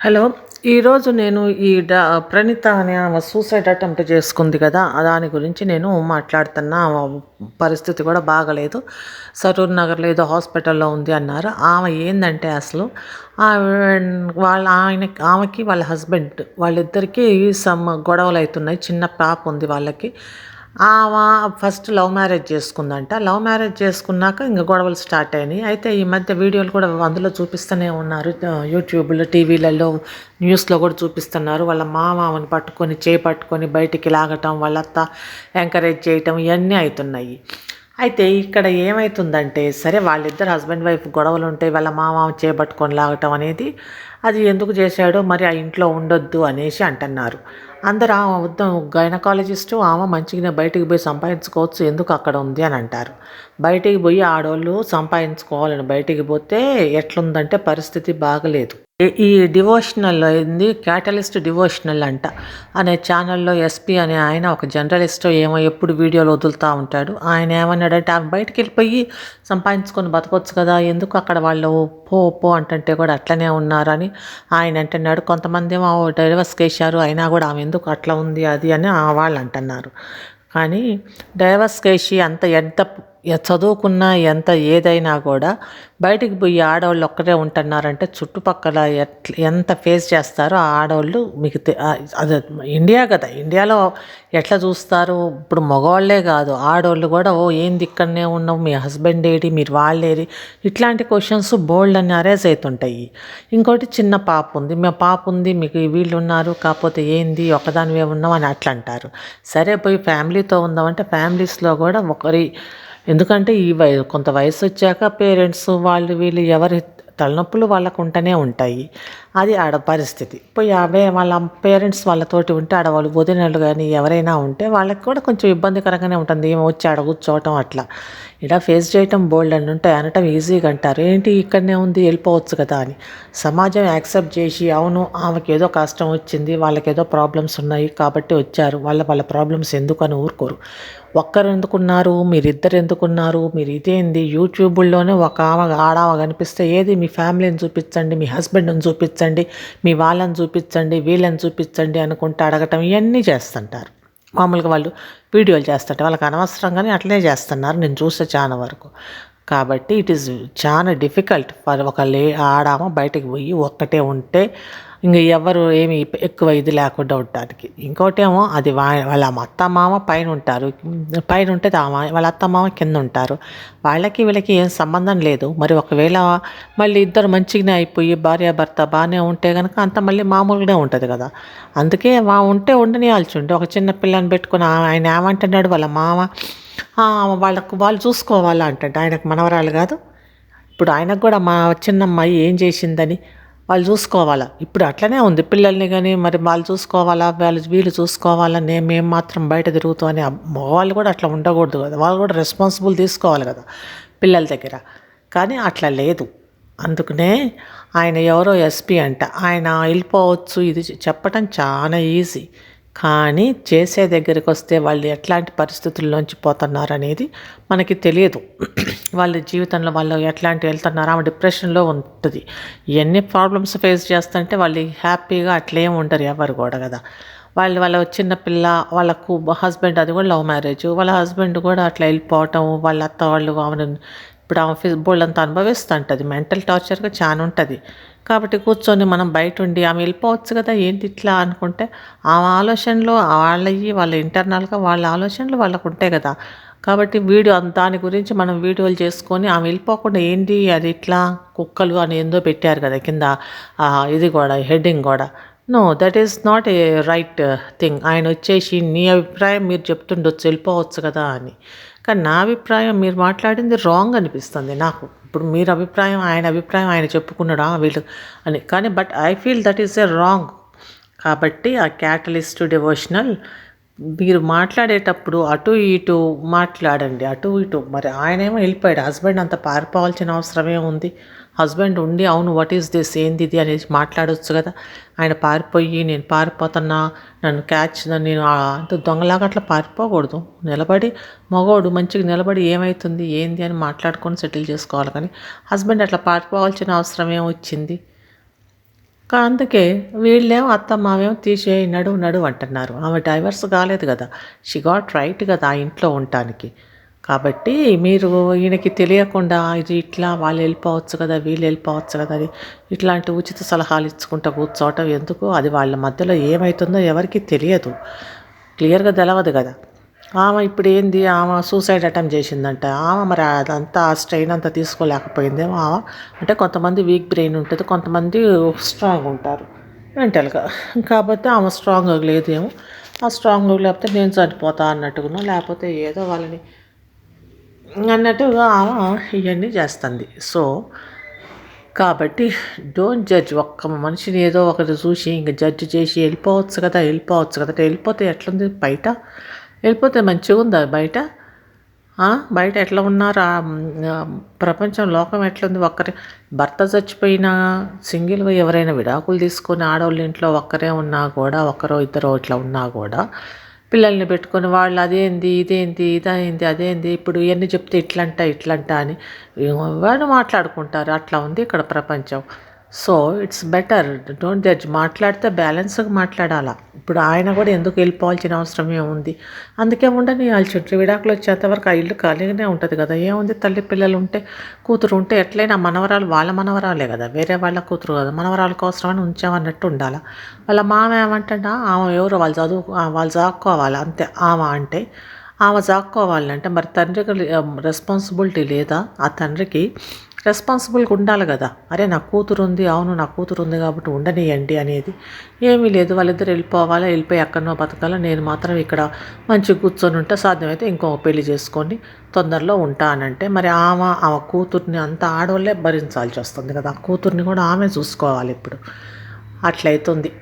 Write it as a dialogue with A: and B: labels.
A: Hello ఈరోజు నేను ఈ డ ప్రణీత అనే ఆమె సూసైడ్ అటెంప్ట్ చేసుకుంది కదా దాని గురించి నేను మాట్లాడుతున్న పరిస్థితి కూడా బాగలేదు. సరూర్ నగర్లో ఏదో హాస్పిటల్లో ఉంది అన్నారు. ఆమె ఏందంటే అసలు ఆమె- వాళ్ళ ఆయన ఆమెకి వాళ్ళ హస్బెండ్ వాళ్ళిద్దరికీ సమ్ గొడవలు అవుతున్నాయి చిన్న పాప ఉంది వాళ్ళకి. ఆమె ఫస్ట్ లవ్ మ్యారేజ్ చేసుకుందంట. లవ్ మ్యారేజ్ చేసుకున్నాక ఇంకా గొడవలు స్టార్ట్ అయినాయి. అయితే ఈ మధ్య వీడియోలు కూడా అందులో చూపిస్తూనే ఉన్నారు. యూట్యూబ్లో టీవీలలో న్యూస్లో కూడా చూపిస్తున్నారు. వాళ్ళ మామని పట్టుకొని చేయి పట్టుకొని బయటికి లాగటం వాళ్ళత్త ఎంకరేజ్ చేయటం ఇవన్నీ అవుతున్నాయి. అయితే ఇక్కడ ఏమవుతుందంటే సరే వాళ్ళిద్దరు హస్బెండ్ వైఫ్ గొడవలు ఉంటాయి వాళ్ళ మామ చేపట్టుకొని లాగటం అనేది అది ఎందుకు చేశాడో మరి ఆ ఇంట్లో ఉండొద్దు అనేసి అంటున్నారు. అందరు ఆమె వద్ద గైనకాలజిస్టు ఆమె మంచిగానే బయటికి పోయి సంపాదించుకోవచ్చు ఎందుకు అక్కడ ఉంది అని అంటారు. బయటికి పోయి ఆడవాళ్ళు సంపాదించుకోవాలని బయటికి పోతే ఎట్లుందంటే పరిస్థితి బాగలేదు. ఈ- డివోషనల్ అయింది క్యాటలిస్ట్ డివోషనల్ అంట. అనే ఛానల్లో ఎస్పీ అనే ఆయన ఒక జర్నలిస్ట్ ఏమో ఎప్పుడు వీడియోలు వదులుతూ ఉంటాడు. ఆయన ఏమన్నాడంటే ఆమె బయటికి వెళ్ళిపోయి సంపాదించుకొని బతకొచ్చు కదా ఎందుకు అక్కడ వాళ్ళు పో పో అంటుంటే కూడా అట్లనే ఉన్నారని ఆయన అంటున్నాడు. కొంతమంది ఏమో డైవర్స్ కేసారు అయినా కూడా ఆమె ఎందుకు అట్లా ఉంది అది అని ఆ వాళ్ళు అంటున్నారు. కానీ డైవర్స్ కేసి అంత ఎంత చదువుకున్నా ఎంత ఏదైనా కూడా బయటికి పోయి ఆడవాళ్ళు ఒక్కరే ఉంటున్నారంటే చుట్టుపక్కల ఎట్ల ఎంత ఫేస్ చేస్తారో ఆ ఆడవాళ్ళు మీకు తె- అది ఇండియా కదా ఇండియాలో ఎట్లా చూస్తారు? ఇప్పుడు మగవాళ్ళే కాదు ఆడవాళ్ళు కూడా ఓ ఏంది ఇక్కడనే ఉన్నావు మీ హస్బెండ్ ఏడి మీరు వాళ్ళేరి ఇట్లాంటి క్వశ్చన్స్ బోల్డ్ అని అరేజ్ అవుతుంటాయి ఇంకోటి చిన్న పాప ఉంది మా పాప ఉంది మీకు వీళ్ళు ఉన్నారు కాకపోతే ఏంది ఒకదానివే ఉన్నాం అని అట్లా అంటారు సరే పోయి ఫ్యామిలీతో ఉందామంటే ఫ్యామిలీస్లో కూడా ఒకరి ఎందుకంటే ఈ వయ కొంత వయసు వచ్చాక పేరెంట్స్ వాళ్ళు వీళ్ళు ఎవరి తలనొప్పులు వాళ్ళకు ఉంటూనే ఉంటాయి. అది ఆడ పరిస్థితి. పోయి అవే వాళ్ళ పేరెంట్స్ వాళ్ళతోటి ఉంటే ఆడ వాళ్ళు వదినలు కానీ ఎవరైనా ఉంటే వాళ్ళకి కూడా కొంచెం ఇబ్బందికరంగానే ఉంటుంది. ఏమో వచ్చి ఆడ కూర్చోవటం అట్లా. ఇలా ఫేస్ చేయటం బోల్డ్ అని ఉంటాయి అనటం ఈజీగా అంటారు. ఏంటి ఇక్కడనే ఉంది వెళ్ళిపోవచ్చు కదా అని. సమాజం యాక్సెప్ట్ చేసి అవును ఆమెకి ఏదో కష్టం వచ్చింది వాళ్ళకి ఏదో ప్రాబ్లమ్స్ ఉన్నాయి కాబట్టి వచ్చారు. వాళ్ళ వాళ్ళ ప్రాబ్లమ్స్ ఎందుకని ఊరుకోరు. ఒక్కరు ఎందుకున్నారు? మీరిద్దరు ఎందుకున్నారు? మీరు ఇదేంది యూట్యూబుల్లోనే ఒక ఆమె ఆడామ కనిపిస్తే ఏది? మీ ఫ్యామిలీని చూపించండి మీ హస్బెండ్ని చూపించండి. మీ వాళ్ళని చూపించండి వీళ్ళని చూపించండి అనుకుంటూ అడగటం ఇవన్నీ చేస్తుంటారు. మామూలుగా వాళ్ళు వీడియోలు చేస్తుంటే వాళ్ళకి అనవసరంగానే అట్లనే చేస్తున్నారు నేను చూసే చాలా వరకు. కాబట్టి ఇట్ ఈస్ చాలా డిఫికల్ట్ ఫర్ ఒక లే ఆడామ బయటకు పోయి ఒక్కటే ఉంటే ఇంకా ఎవరు ఏమి ఎక్కువ ఇది లేకుండా ఉండటానికి ఇంకోటేమో అది వా- వాళ్ళ అత్త మామ పైన ఉంటారు. పైన ఉంటే వాళ్ళ అత్త మామ కింద ఉంటారు. వాళ్ళకి వీళ్ళకి ఏం సంబంధం లేదు. మరి ఒకవేళ మళ్ళీ ఇద్దరు మంచిగానే అయిపోయి భార్య భర్త బాగానే ఉంటే కనుక అంత మళ్ళీ మామూలుగానే ఉంటుంది కదా. అందుకే మా ఉంటే ఉండనియాల్చుండే ఒక చిన్న పిల్లని పెట్టుకుని ఆయన ఏమంటున్నాడు? వాళ్ళ మామ వాళ్ళకు వాళ్ళు చూసుకోవాలా అంటే ఆయనకు మనవరాలు కాదు. ఇప్పుడు ఆయనకు కూడా మా చిన్నమ్మాయి ఏం చేసిందని వాళ్ళు చూసుకోవాలా? ఇప్పుడు అట్లనే ఉంది. పిల్లల్ని కానీ మరి వాళ్ళు చూసుకోవాలా? వాళ్ళు వీళ్ళు చూసుకోవాలా? నేను మేము మాత్రం బయట తిరుగుతాం అని వాళ్ళు కూడా అట్లా ఉండకూడదు కదా. వాళ్ళు కూడా రెస్పాన్సిబుల్ తీసుకోవాలి కదా పిల్లల దగ్గర. కానీ అట్లా లేదు. అందుకనే ఆయన ఎవరో ఎస్పీ అంట. ఆయన వెళ్ళిపోవచ్చు. ఇది చెప్పటం చాలా ఈజీ. కానీ చేసే దగ్గరికి వస్తే వాళ్ళు ఎట్లాంటి పరిస్థితుల్లోంచి పోతున్నారు అనేది మనకి తెలియదు. వాళ్ళ జీవితంలో వాళ్ళు ఎట్లాంటి వెళ్తున్నారు ఆమె డిప్రెషన్లో ఉంటుంది. ఎన్ని ప్రాబ్లమ్స్ ఫేస్ చేస్తుంటే వాళ్ళు హ్యాపీగా అట్లేం ఉండరు ఎవరు కూడా కదా. వాళ్ళు వాళ్ళ చిన్న పిల్ల వాళ్ళకు హస్బెండ్ అది కూడా లవ్ మ్యారేజ్. వాళ్ళ హస్బెండ్ కూడా అట్లా వెళ్ళిపోవటం వాళ్ళ అత్త వాళ్ళు ఆమెను ఇప్పుడు ఆమె ఫిజ్ బోల్డ్ అంతా అనుభవిస్తుంటుంది. మెంటల్ టార్చర్గా చాలా ఉంటుంది కాబట్టి కూర్చొని మనం బయట ఉండి ఆమె వెళ్ళిపోవచ్చు కదా ఏంటి ఇట్లా? అనుకుంటే ఆ ఆలోచనలు వాళ్ళవి వాళ్ళ ఇంటర్నల్గా వాళ్ళ ఆలోచనలు వాళ్ళకు ఉంటాయి కదా. కాబట్టి వీడియో దాని గురించి మనం వీడియోలు చేసుకొని ఆమె వెళ్ళిపోకుండా ఏంటి? అది ఇట్లా కుక్కలు అని ఏందో పెట్టారు కదా కింద. ఇది కూడా హెడ్డింగ్ కూడా. No that is not a right thing. ఆయన వచ్చేసి నీ అభిప్రాయం మీరు చెప్తుండొచ్చు వెళ్ళిపోవచ్చు కదా అని. కానీ నా అభిప్రాయం మీరు మాట్లాడింది రాంగ్ అనిపిస్తుంది నాకు. ఇప్పుడు మీరు అభిప్రాయం ఆయన అభిప్రాయం ఆయన చెప్పుకున్నాడా వీళ్ళు అని. కానీ but I feel that is a wrong కాబట్టి ఆ క్యాటలిస్ట్ డివోషనల్ మీరు మాట్లాడేటప్పుడు అటు ఇటు మాట్లాడండి అటు ఇటు. మరి ఆయనేమో వెళ్ళిపోయాడు. హస్బెండ్ అంత పారిపోవాల్సిన అవసరమే ఉంది. హస్బెండ్ ఉండి అవును వాట్ ఈస్ దిస్ ఏంది ఇది? అనేసి మాట్లాడవచ్చు కదా. ఆయన పారిపోయి నేను పారిపోతున్నా నన్ను క్యాచ్ నేను అంత దొంగలాగా అట్లా పారిపోకూడదు. నిలబడి మగవాడు మంచిగా నిలబడి ఏమవుతుంది ఏంది? అని మాట్లాడుకొని సెటిల్ చేసుకోవాలి. కానీ హస్బెండ్ అట్లా పారిపోవాల్సిన అవసరం ఏమొచ్చింది అందుకే వీళ్ళేమో అత్త మావేమో తీసేయి నడువు నడువు అంటున్నారు. ఆమె డైవర్స్ కాలేదు కదా. షీ గాట్ రైట్ కదా ఆ ఇంట్లో ఉండటానికి. కాబట్టి మీరు ఈయనకి తెలియకుండా ఇది ఇట్లా వాళ్ళు వెళ్ళిపోవచ్చు కదా వీళ్ళు వెళ్ళిపోవచ్చు కదా అది ఇట్లాంటి ఉచిత సలహాలు ఇచ్చుకుంటూ కూర్చోవటం ఎందుకు? అది వాళ్ళ మధ్యలో ఏమవుతుందో ఎవరికి తెలియదు. క్లియర్గా తెలవదు కదా. ఆమె ఇప్పుడు ఏంది? ఆమె సూసైడ్ అటెంప్ట్ చేసిందంట. ఆమె మరి అదంతా ఆ స్ట్రెయిన్ అంతా తీసుకోలేకపోయిందేమో ఆమె అంటే కొంతమంది వీక్ బ్రెయిన్ ఉంటుంది కొంతమంది స్ట్రాంగ్ ఉంటారు. మెంటల్గా కాబట్టి ఆమె స్ట్రాంగ్ లేదేమో ఆ స్ట్రాంగ్ లేకపోతే నేను చనిపోతా అన్నట్టుగా లేకపోతే ఏదో వాళ్ళని అన్నట్టుగా ఆమె ఇవన్నీ చేస్తుంది. సో కాబట్టి డోంట్ జడ్జ్ ఒక్క మనిషిని ఏదో ఒకటి చూసి ఇంక జడ్జ్ చేసి వెళ్ళిపోవచ్చు కదా వెళ్ళిపోవచ్చు కదా. వెళ్ళిపోతే ఎట్లుంది? బయట వెళ్ళిపోతే మంచిగా ఉందా బయట? బయట ఎట్లా ఉన్నారు? ప్రపంచం లోకం ఎట్లుంది? ఒక్కరే భర్త చచ్చిపోయినా సింగిల్గా ఎవరైనా విడాకులు తీసుకొని ఆడవాళ్ళ ఇంట్లో ఒక్కరే ఉన్నా కూడా ఒక్కరో ఇద్దరో ఇట్లా ఉన్నా కూడా పిల్లల్ని పెట్టుకొని వాళ్ళు అదేంది ఇదేంది ఇదేంది అదేంది ఇప్పుడు ఇవన్నీ చెప్తే ఇట్లంట ఇట్లంట అని వాళ్ళు మాట్లాడుకుంటారు? అట్లా ఉంది ఇక్కడ ప్రపంచం. So it's better. Don't judge మాట్లాడితే బ్యాలెన్స్గా మాట్లాడాలా. ఇప్పుడు ఆయన కూడా ఎందుకు వెళ్ళిపోవాల్సిన అవసరం ఏముంది? అందుకే ఉండని వాళ్ళ చుట్టూ విడాకులు వచ్చేంతవరకు ఆ ఇల్లు ఖాళీగానే ఉంటుంది కదా. ఏముంది? తల్లి పిల్లలు ఉంటే కూతురు ఉంటే ఎట్లయినా మనవరాలు వాళ్ళ మనవరాలే కదా. వేరే వాళ్ళ కూతురు కదా. మనవరాల కోసమని ఉంచామన్నట్టు ఉండాలి? వాళ్ళ మామ ఏమంటాడా? ఆమె ఎవరు వాళ్ళు చదువు వాళ్ళు చాక్కోవాలి అంతే. ఆమె అంటే ఆమె చాక్కోవాలంటే మరి తండ్రికి రెస్పాన్సిబిలిటీ లేదా? ఆ తండ్రికి రెస్పాన్సిబుల్గా ఉండాలి కదా. అరే నా కూతురు ఉంది అవును నా కూతురు ఉంది కాబట్టి ఉండనియండి అనేది ఏమీ లేదు. వాళ్ళిద్దరు వెళ్ళిపోవాలా వెళ్ళిపోయి ఎక్కడనో బతకాలా నేను మాత్రం ఇక్కడ మంచిగా కూర్చొని ఉంటే సాధ్యమైతే ఇంకో పెళ్ళి చేసుకొని తొందరలో ఉంటానంటే మరి ఆమె ఆమె కూతుర్ని అంత ఆడవాళ్ళే భరించాల్సి వస్తుంది కదా. ఆ కూతుర్ని కూడా ఆమె చూసుకోవాలి ఇప్పుడు. అట్లయితుంది.